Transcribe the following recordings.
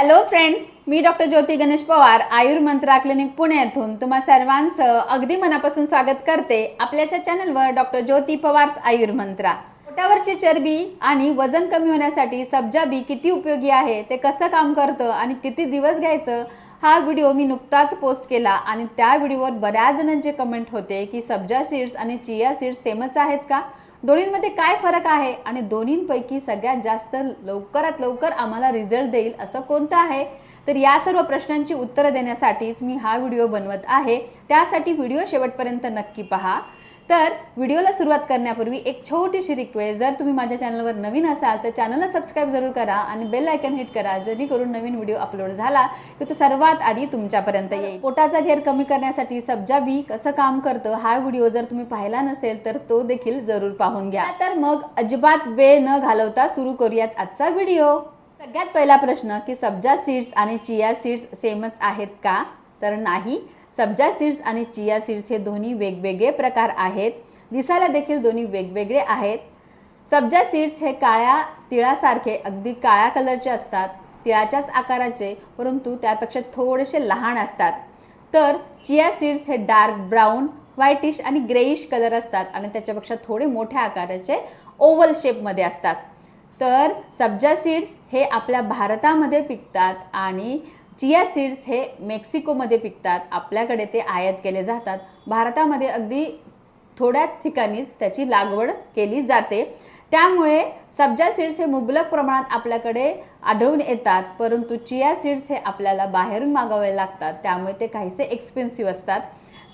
Hello friends मी doctor Jyoti Ganesh Pawar Ayurmantra clinic Pune येथून तुम्हा सर्वांचं अगदी मनापासून स्वागत करते आपल्याच्या चॅनलवर डॉक्टर ज्योती पवार्स आयुर्मंत्रा. पोटावरची चरबी आणि वजन कमी होण्यासाठी सब्जा बी किती उपयोगी आहे ते कसं काम करतं आणि किती दिवस घ्यायचं हा व्हिडिओ मी नुकताच पोस्ट केला आणि त्या व्हिडिओवर बऱ्याच जणांचे कमेंट होते की सब्जा सीड्स आणि चिया सीड्स सेमच आहेत का? दोन्हींमध्ये काय फरक आहे? आणि दोन्हींपैकी सगळ्यात जास्त लवकरात लवकर आम्हाला रिझल्ट देईल असं कोणतं आहे? तर या सर्व प्रश्नांची उत्तरं देण्यासाठीच मी हा व्हिडिओ बनवत आहे. त्यासाठी व्हिडिओ शेवटपर्यंत नक्की पहा. तर व्हिडिओला सुरुवात करण्यापूर्वी एक छोटीशी रिक्वेस्ट जर तुम्ही माझ्या चॅनलवर नवीन असाल तर चॅनलला सबस्क्राईब जरूर करा आणि बेल आयकन हिट करा जेणेकरून नवीन व्हिडिओ अपलोड झाला की तो सर्वात आधी तुमच्यापर्यंत येईल. पोटाचा घेर कमी करण्यासाठी सब्जा बी कसं काम करतं हा व्हिडिओ जर तुम्ही पाहिला नसेल तर तो देखील जरूर पाहून घ्या. तर मग अजिबात वेळ न घालवता सुरू करूयात आजचा व्हिडिओ सगळ्यात पहिला प्रश्न की सब्जा सीड्स आणि चिया सीड्स सेमच आहेत का? तर नाही. सब्जा सीड्स आणि चिया सीड्स हे दोन्ही वेगवेगळे प्रकार आहेत. दिसायला देखील दोन्ही वेगवेगळे आहेत. सब्जा सीड्स हे काळ्या तिळासारखे अगदी काळ्या कलरचे असतात. तिळाच्याच आकाराचे परंतु त्यापेक्षा थोडेसे लहान असतात. तर चिया सीड्स हे डार्क ब्राऊन व्हाईटिश आणि ग्रेइश कलर असतात आणि त्याच्यापेक्षा थोडे मोठ्या आकाराचे ओव्हल शेपमध्ये असतात. तर सब्जा सीड्स हे आपल्या भारतामध्ये पिकतात आणि चिया सीड्स हे मेक्सिकोमध्ये पिकतात. आपल्याकडे ते आयात केले जातात. भारतामध्ये अगदी थोड्या ठिकाणीच त्याची लागवड केली जाते. त्यामुळे सब्जा सीड्स हे मुबलक प्रमाणात आपल्याकडे आढळून येतात परंतु चिया सीड्स हे आपल्याला बाहेरून मागवावे लागतात. त्यामुळे ते काहीसे एक्सपेन्सिव्ह असतात.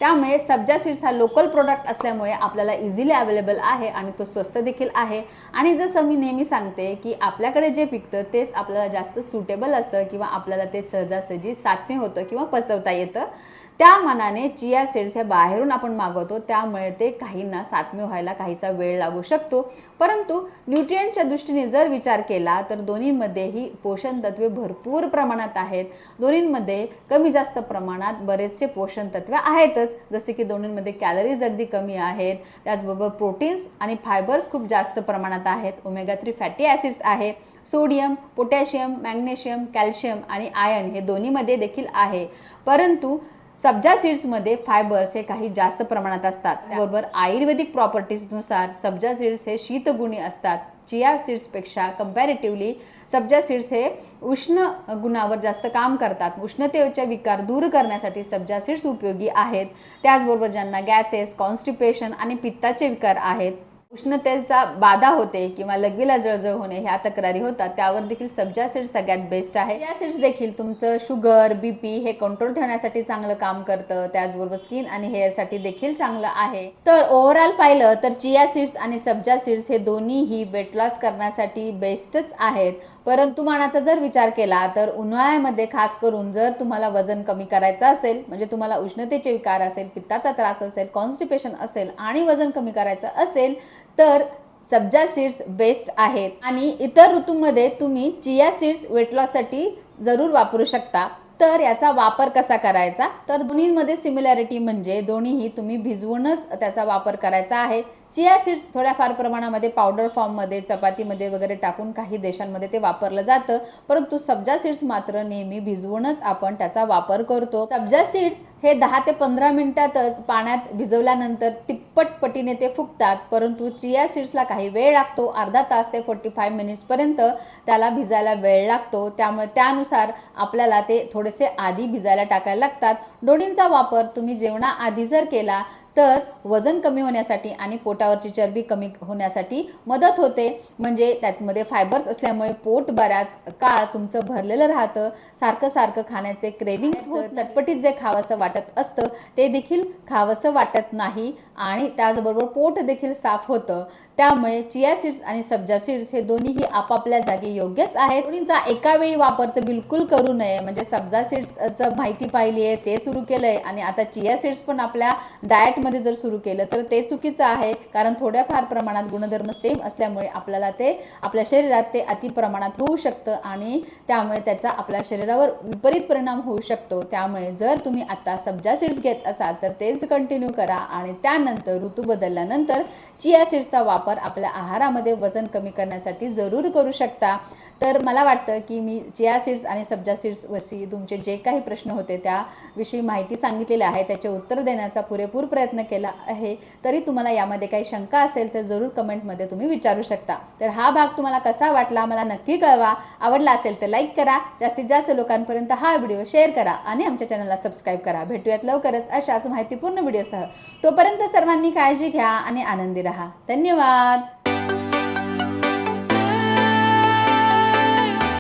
त्यामुळे सब्जा सीड्स हा लोकल प्रोडक्ट असल्यामुळे आपल्याला इझिली अवेलेबल आहे आणि तो स्वस्त देखील आहे. आणि जसं मी नेहमी सांगते की आपल्याकडे जे पिकतं तेच आपल्याला जास्त सुटेबल असतं किंवा आपल्याला ते सहजासहजी साठणे होतं किंवा पचवता येतं. त्या मनाने चिया सीड्स हे बाहेरून आपण मागवतो त्यामुळे ते काहींना सातमे व्हायला काहीसा वेळ लागू शकतो. परंतु न्यूट्रियंटच्या दृष्टीने जर विचार केला तर दोन्हीमध्येही पोषण तत्वे भरपूर प्रमाणात आहेत. दोन्हींमध्ये कमी जास्त प्रमाणात बरेचसे पोषण तत्वे आहेतच जसे की दोन्हींमध्ये कॅलरीज अगदी कमी आहेत. त्याचबरोबर प्रोटीन्स आणि फायबर्स खूप जास्त प्रमाणात आहेत. ओमेगा थ्री फॅटी ॲसिड्स आहे. सोडियम पोटॅशियम मॅग्नेशियम कॅल्शियम आणि आयन हे दोन्हीमध्ये देखील आहे. परंतु सब्जा सीड्समध्ये फायबर्स हे काही जास्त प्रमाणात असतात. त्याचबरोबर आयुर्वेदिक प्रॉपर्टीजनुसार सब्जा सीड्स हे शीतगुणी असतात. चिया सीड्सपेक्षा कम्पॅरेटिव्हली सब्जा सीड्स हे उष्ण गुणावर जास्त काम करतात. उष्णतेचे विकार दूर करण्यासाठी सब्जा सीड्स उपयोगी आहेत. त्याचबरोबर ज्यांना गॅसेस कॉन्स्टिपेशन आणि पित्ताचे विकार आहेत उष्णतेचा बाधा होते किंवा लघवीला जळजळ होणे ह्या तक्रारी होतात त्यावर देखील सब्जा सीड्स सगळ्यात बेस्ट आहे. या सीड्स देखील तुमचं शुगर बीपी हे कंट्रोल ठेवण्यासाठी चांगलं काम करतं त्याचबरोबर स्किन आणि हेअरसाठी देखील चांगलं आहे. तर ओव्हरऑल पाहिलं तर चिया सीड्स आणि सब्जा सीड्स हे दोन्हीही वेट लॉस करण्यासाठी बेस्टच आहेत. परंतु मानाचा जर विचार केला तर उन्हाळ्यामध्ये खास करून जर तुम्हाला वजन कमी करायचं असेल म्हणजे तुम्हाला उष्णतेचे विकार असेल पित्ताचा त्रास असेल कॉन्स्टिपेशन असेल आणि वजन कमी करायचं असेल तर सब्जा सीड्स बेस्ट आहेत. आणि इतर ऋतूमध्ये तुम्ही चिया सीड्स वेट लॉससाठी जरूर वापरू शकता. तर याचा वापर कसा करायचा? तर दोन्हीमध्ये सिमिलॅरिटी म्हणजे दोन्हीही तुम्ही भिजवूनच त्याचा वापर करायचा आहे. चिया सीड्स थोड्याफार प्रमाणामध्ये पावडर फॉर्ममध्ये चपातीमध्ये वगैरे टाकून काही देशांमध्ये ते वापरलं जातं. परंतु सब्जा सीड्स मात्र नेहमी भिजवूनच आपण त्याचा वापर करतो. सब्जा सीड्स हे दहा ते पंधरा मिनिटातच पाण्यात भिजवल्यानंतर तिप्पट पटीने ते फुगतात. परंतु चिया सीड्सला काही वेळ लागतो अर्धा तास ते फोर्टी फाय मिनिट्सपर्यंत त्याला भिजायला वेळ लागतो. त्यामुळे त्यानुसार आपल्याला ते थोडं थोडेसे आधी भिजायला टाकायला लागतात. डोळींचा वापर तुम्ही जेवणाआधी जर केला तर वजन कमी होण्यासाठी आणि पोटावरची चरबी कमी होण्यासाठी मदत होते. म्हणजे त्यातमध्ये फायबर्स असल्यामुळे पोट बऱ्याच काळ तुमचं भरलेलं राहतं. सारखं सारखं खाण्याचे क्रेविंग्स चटपटीत जे खावंसं वाटत असतं ते देखील खावंसं वाटत नाही आणि त्याचबरोबर पोट देखील साफ होतं. त्यामुळे चिया सीड्स आणि सब्जा सीड्स हे दोन्हीही आपापल्या जागी योग्यच आहेत. दोन्हींचा एका वेळी वापर तर बिलकुल करू नये. म्हणजे सब्जा सीड्सचं माहिती पाहिली आहे ते सुरू केलंय आणि आता चिया सीड्स पण आपल्या मध्ये जर सुरू केलं तर ते चुकीचं आहे. कारण थोड्याफार प्रमाणात गुणधर्म सेम असल्यामुळे आपल्याला ते आपल्या शरीरात ते अति प्रमाणात होऊ शकतं आणि त्यामुळे त्याचा आपल्या शरीरावर विपरीत परिणाम होऊ शकतो. त्यामुळे जर तुम्ही आता सब्जा सीड्स घेत असाल तर तेच कंटिन्यू करा आणि त्यानंतर ऋतू बदलल्यानंतर चिया सीड्सचा वापर आपल्या आहारामध्ये वजन कमी करण्यासाठी जरूर करू शकता. तर मला वाटतं की मी चिया सीड्स आणि सब्जा सीड्सविषयी तुमचे जे काही प्रश्न होते त्याविषयी माहिती सांगितलेली आहे. त्याचे उत्तर देण्याचा पुरेपूर प्रयत्न प्रयत्न केला आहे तरी तुम्हाला यामध्ये काही शंका असेल तर जरूर कमेंटमध्ये तुम्ही विचारू शकता. तर हा भाग तुम्हाला कसा वाटला मला नक्की कळवा. आवडला असेल तर लाईक करा. जास्तीत जास्त लोकांपर्यंत हा व्हिडिओ शेअर करा आणि आमच्या चॅनलला सबस्क्राईब करा. भेटूयात लवकरच अशाच माहितीपूर्ण व्हिडिओसह. तोपर्यंत सर्वांनी काळजी घ्या आणि आनंदी राहा. धन्यवाद!